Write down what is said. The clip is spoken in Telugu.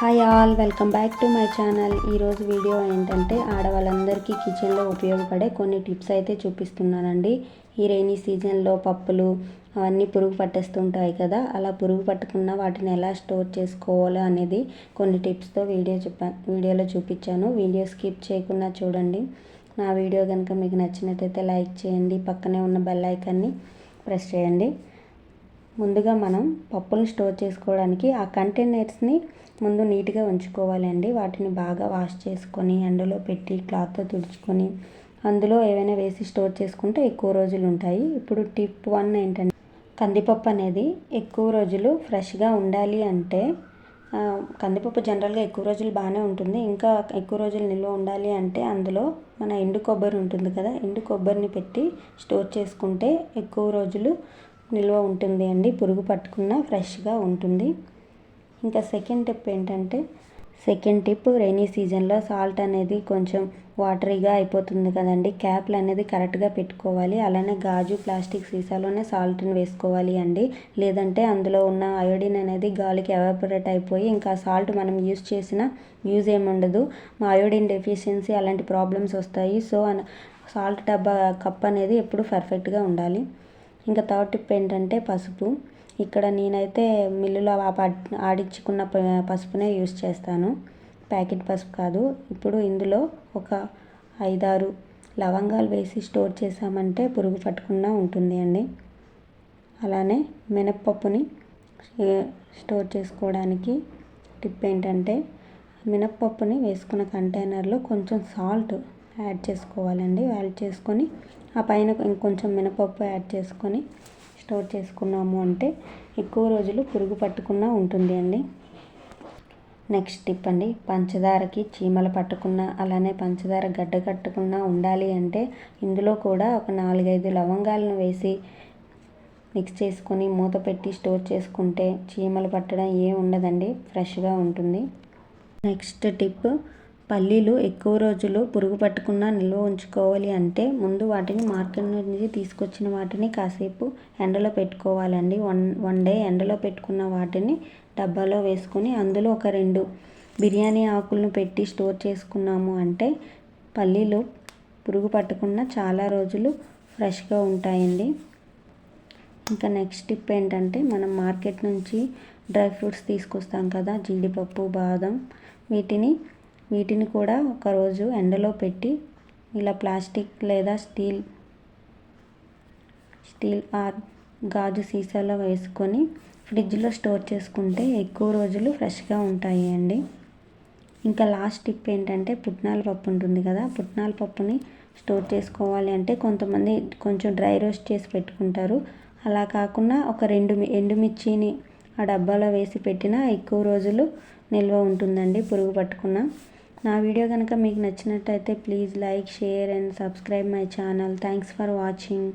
Hi all welcome back to my channel ఈరోజు వీడియో ఏంటంటే ఆడవాళ్ళందరికీ కిచెన్లో ఉపయోగపడే కొన్ని టిప్స్ అయితే చూపిస్తున్నానండి. ఈ రైనీ సీజన్లో పప్పులు అవన్నీ పురుగు పట్టేస్తుంటాయి కదా అలా పురుగు పట్టకుండా వాటిని ఎలా స్టోర్ చేసుకోవాలో అనేది కొన్ని టిప్స్తో వీడియో చెప్పా వీడియోలో చూపించాను. వీడియో స్కిప్ చేయకుండా చూడండి. నా వీడియో కనుక మీకు నచ్చినట్టయితే లైక్ చేయండి. పక్కనే ఉన్న బెల్ ఐకాన్ని ప్రెస్ చేయండి. ముందుగా మనం పప్పులను స్టోర్ చేసుకోవడానికి ఆ కంటైనర్స్ని ముందు నీట్గా ఉంచుకోవాలండి. వాటిని బాగా వాష్ చేసుకొని ఎండలో పెట్టి క్లాత్తో తుడుచుకొని అందులో ఏవైనా వేసి స్టోర్ చేసుకుంటే ఎక్కువ రోజులు ఉంటాయి. ఇప్పుడు టిప్ వన్ ఏంటంటే కందిపప్పు అనేది ఎక్కువ రోజులు ఫ్రెష్గా ఉండాలి అంటే కందిపప్పు జనరల్గా ఎక్కువ రోజులు బాగానే ఉంటుంది. ఇంకా ఎక్కువ రోజులు నిల్వ ఉండాలి అంటే అందులో మన ఎండు కొబ్బరి ఉంటుంది కదా ఎండు కొబ్బరిని పెట్టి స్టోర్ చేసుకుంటే ఎక్కువ రోజులు నిల్వ ఉంటుంది అండి. పురుగు పట్టుకున్న ఫ్రెష్గా ఉంటుంది. ఇంకా సెకండ్ టిప్ ఏంటంటే సెకండ్ టిప్ రైనీ సీజన్లో సాల్ట్ అనేది కొంచెం వాటరీగా అయిపోతుంది కదండి. క్యాప్లు అనేది కరెక్ట్గా పెట్టుకోవాలి. అలానే గాజు ప్లాస్టిక్ సీసాలోనే సాల్ట్ని వేసుకోవాలి అండి. లేదంటే అందులో ఉన్న అయోడిన్ అనేది గాలికి ఎవాపరేట్ అయిపోయి ఇంకా సాల్ట్ మనం యూజ్ చేసిన యూజ్ ఏముండదు మా అయోడిన్ డెఫిషియన్సీ అలాంటి ప్రాబ్లమ్స్ వస్తాయి. సో సాల్ట్ డబ్బా కప్ అనేది ఎప్పుడు పర్ఫెక్ట్గా ఉండాలి. ఇంకా థర్డ్ టిప్ ఏంటంటే పసుపు. ఇక్కడ నేనైతే మిల్లులో ఆడించుకున్న ప- పసుపునే యూస్ చేస్తాను. ప్యాకెట్ పసుపు కాదు. ఇప్పుడు ఇందులో ఒక ఐదారు లవంగాలు వేసి స్టోర్ చేసామంటే పురుగు పట్టకుండా ఉంటుంది అండి. అలానే మినప్పప్పుని స్టోర్ చేసుకోవడానికి టిప్ ఏంటంటే మినప్పప్పుని వేసుకున్న కంటైనర్లో కొంచెం సాల్ట్ యాడ్ చేసుకోవాలండి. యాడ్ చేసుకొని ఆ పైన ఇంకొంచెం మినపప్పు యాడ్ చేసుకొని స్టోర్ చేసుకున్నాము అంటే ఎక్కువ రోజులు పురుగు పట్టకుండా ఉంటుంది అండి. నెక్స్ట్ టిప్ అండి పంచదారకి చీమలు పట్టకుండా అలానే పంచదార గడ్డ కట్టకుండా ఉండాలి అంటే ఇందులో కూడా ఒక నాలుగైదు లవంగాలను వేసి మిక్స్ చేసుకొని మూత పెట్టి స్టోర్ చేసుకుంటే చీమలు పట్టడం ఏం ఉండదండి ఫ్రెష్గా ఉంటుంది. నెక్స్ట్ టిప్ పల్లీలు ఎక్కువ రోజులు పురుగు పట్టకుండా నిల్వ ఉంచుకోవాలి అంటే ముందు వాటిని మార్కెట్ నుంచి తీసుకొచ్చిన వాటిని కాసేపు ఎండలో పెట్టుకోవాలండి. వన్ వన్ డే ఎండలో పెట్టుకున్న వాటిని డబ్బాలో వేసుకొని అందులో ఒక రెండు బిర్యానీ ఆకులను పెట్టి స్టోర్ చేసుకున్నాము అంటే పల్లీలు పురుగు పట్టకుండా చాలా రోజులు ఫ్రెష్గా ఉంటాయండి. ఇంకా నెక్స్ట్ టిప్ ఏంటంటే మనం మార్కెట్ నుంచి డ్రై ఫ్రూట్స్ తీసుకొస్తాం కదా జీడిపప్పు బాదం వీటిని వీటిని కూడా ఒకరోజు ఎండలో పెట్టి ఇలా ప్లాస్టిక్ లేదా స్టీల్ స్టీల్ ఆర్ గాజు సీసాలో వేసుకొని ఫ్రిడ్జ్లో స్టోర్ చేసుకుంటే ఎక్కువ రోజులు ఫ్రెష్గా ఉంటాయి అండి. ఇంకా లాస్ట్ టిప్ ఏంటంటే పుట్నాల పప్పు ఉంటుంది కదా పుట్నాల పప్పుని స్టోర్ చేసుకోవాలి అంటే కొంతమంది కొంచెం డ్రై రోస్ట్ చేసి పెట్టుకుంటారు. అలా కాకుండా ఒక రెండు మి- ఎండుమిర్చిని ఆ డబ్బాలో వేసి పెట్టినా ఎక్కువ రోజులు నిల్వ ఉంటుందండి పురుగు పట్టుకున్న. నా వీడియో కనుక మీకు నచ్చినట్టయితే please like share and subscribe my channel. Thanks for watching.